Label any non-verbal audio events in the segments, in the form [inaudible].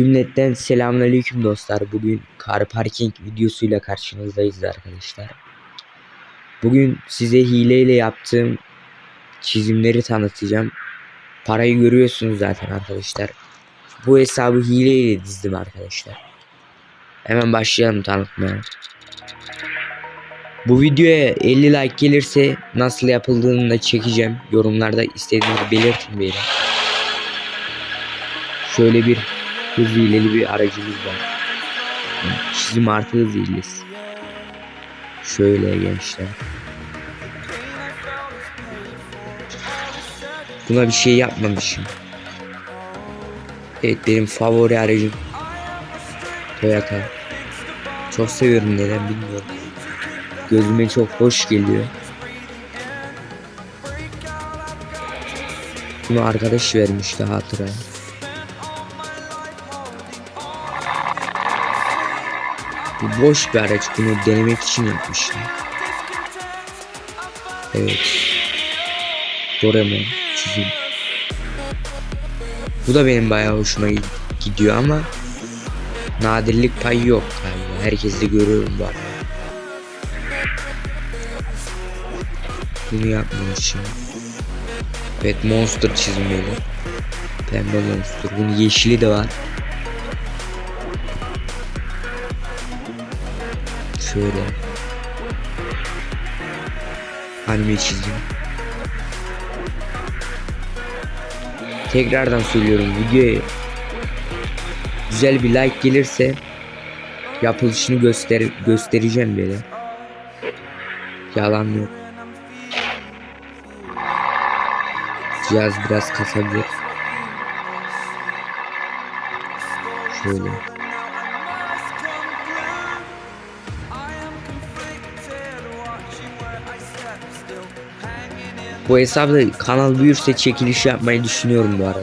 Cümletten selamünaleyküm dostlar. Bugün car parking videosuyla karşınızdayız arkadaşlar. Bugün size hileyle yaptığım çizimleri tanıtacağım. Parayı görüyorsunuz zaten arkadaşlar. Bu hesabı hileyle dizdim arkadaşlar. Hemen başlayalım tanıtmaya. Bu videoya 50 like gelirse nasıl yapıldığını da çekeceğim. Yorumlarda istediğinizi belirtin beyler. Şöyle bir hız hileli bir aracımız var. Çizim artı hız hilesi. Şöyle gençler. Buna bir şey yapmamışım. Evet benim favori aracım. Toyota. Çok seviyorum neden bilmiyorum. Gözüme çok hoş geliyor. Bunu arkadaş vermişti hatıra. Bu boş bir araç. Bunu denemek için yapmıştım. Evet. Doraemon çizim. Bu da benim bayağı hoşuma gidiyor ama nadirlik payı yok galiba. Herkes de görüyorum bu arada. Bunu yapmamışım. Evet monster çizimleri. Pembe monster. Bunun yeşili de var. Şöyle. Anime çizim. Tekrardan söylüyorum videoya güzel bir like gelirse yapılışını göster göstereceğim böyle. Yalan yok. Cihaz biraz kasabilir. Şöyle. Bu hesapta kanal büyürse çekiliş yapmayı düşünüyorum bu arada.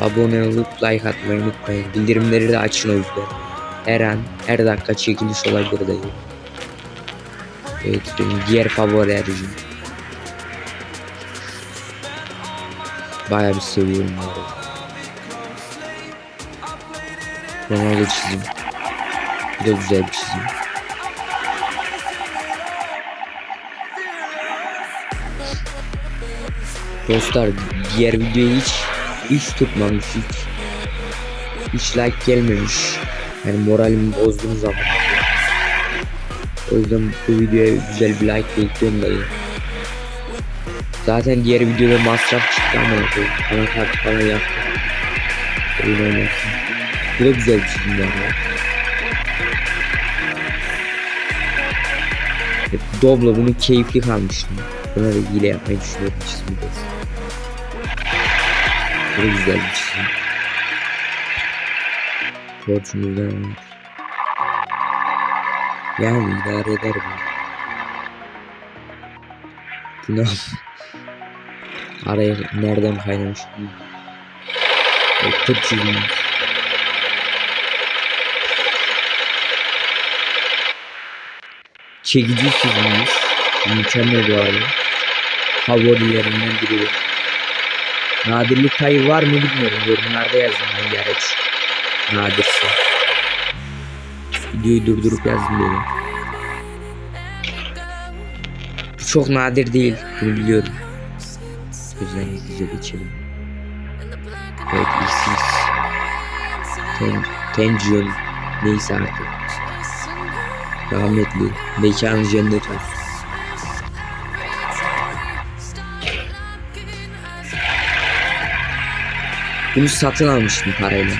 Abone olup like atmayı unutmayın. Bildirimleri de açın o yüzden. Her an, her dakika çekiliş olabilir de. Evet benim diğer favori aracım. Bayağı bir seviyorum bu arada. Ronaldo çizim. Bu da güzel bir çizim. Dostlar diğer videoyu hiç hiç tutmamış hiç hiç like gelmemiş. Yani moralimi bozdum zaman. O yüzden bu videoya güzel bir like bekliyorum dayı. Zaten diğer videoda masraf çıktı ama bana kart falan yaptı. Oyun oynasın. Bu da güzel bir çizim ya Doblo bunu keyifli kalmıştım. Buna da hile yapmayı düşünüyorum çizimde. Bu da güzel bir çizim. Torçumuzdan var. Yani idare eder bu. Buna [laughs] araya nereden kaynamış bu? Tır çizimi. Çekici çizimimiz. Mükemmel bu arada. Favorilerimden biri. Nadirlik payı var mı bilmiyorum. Yorumlarda yazın hangi araç nadirse. Videoyu durdurup yazın böyle. Bu çok nadir değil. Bunu biliyorum. O yüzden hızlıca geçelim. Evet işsiz. Ten, Tenjion neyse artık. Rahmetli. Mekanı cennet olsun. Bunu satın almıştım parayla.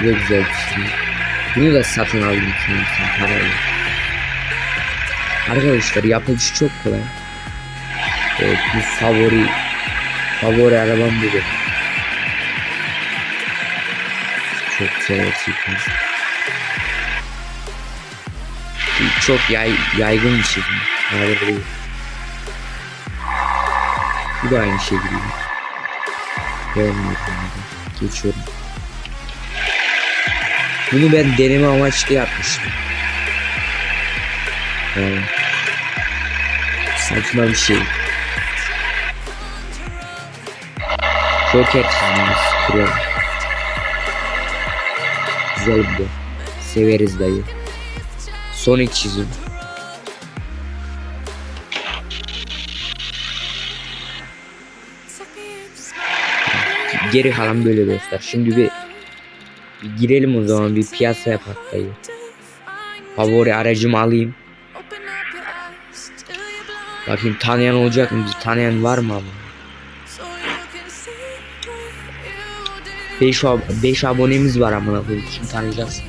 Bu da güzel bir şey. Bunu da satın aldım sanırsam parayla. Arkadaşlar yapılışı çok kolay. Evet bu favori favori arabam bu benim. Çok güzel gerçekten. Çok yay, yaygın bir şey. Nadir değil. Bu da aynı. Beğenmiyorum bunu. Geçiyorum. Bunu ben deneme amaçlı yapmıştım. Yani saçma bir şey. Joker çizgimiz kırıyorum. Güzel bir de. Severiz dayı. Sonic çizim. Geri kalan böyle dostlar. Şimdi bir, bir girelim o zaman bir piyasa yapak dayı. Favori aracımı alayım. Bakayım tanıyan olacak mı? Bizi tanıyan var mı ama? 5 5 abonemiz var amına koyayım. Kim tanıyacağız?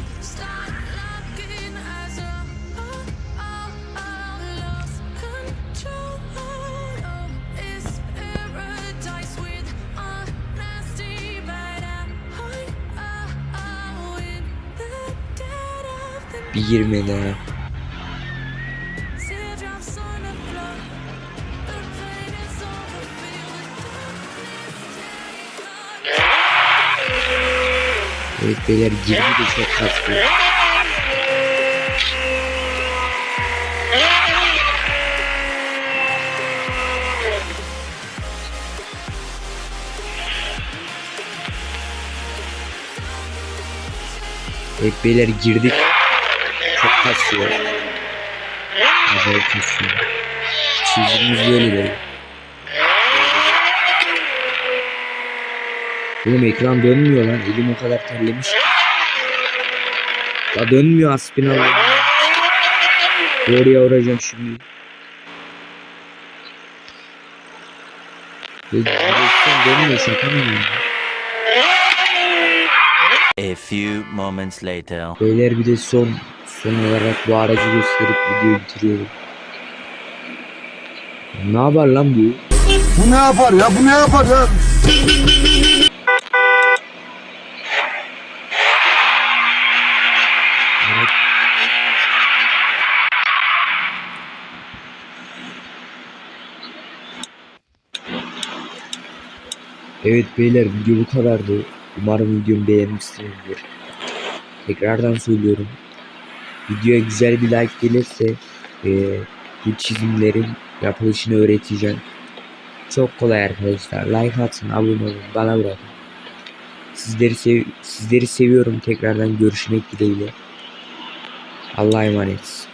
Bir girme daha. Evet beyler girdi de çok kaslı. Evet beyler girdik. Kasıyor. Acayip kasıyor. Çizgimiz böyle değil. Oğlum ekran dönmüyor lan. Elim o kadar terlemiş. Ya dönmüyor aspinal. Oraya vuracağım şimdi. Direksiyon dönmüyor şaka mı? A few moments later. Beyler bir de son son olarak bu aracı gösterip videoyu bitiriyorum. Ne yapar lan bu? Bu ne yapar ya? Bu ne yapar ya? Evet beyler video bu kadardı. Umarım videomu beğenmişsinizdir. Tekrardan söylüyorum. Videoya güzel bir like gelirse eee, bu çizimlerin yapılışını öğreteceğim. Çok kolay arkadaşlar. Like atın, abone olun, bana bırakın. Sizleri sev sizleri seviyorum. Tekrardan görüşmek dileğiyle. Allah'a emanet.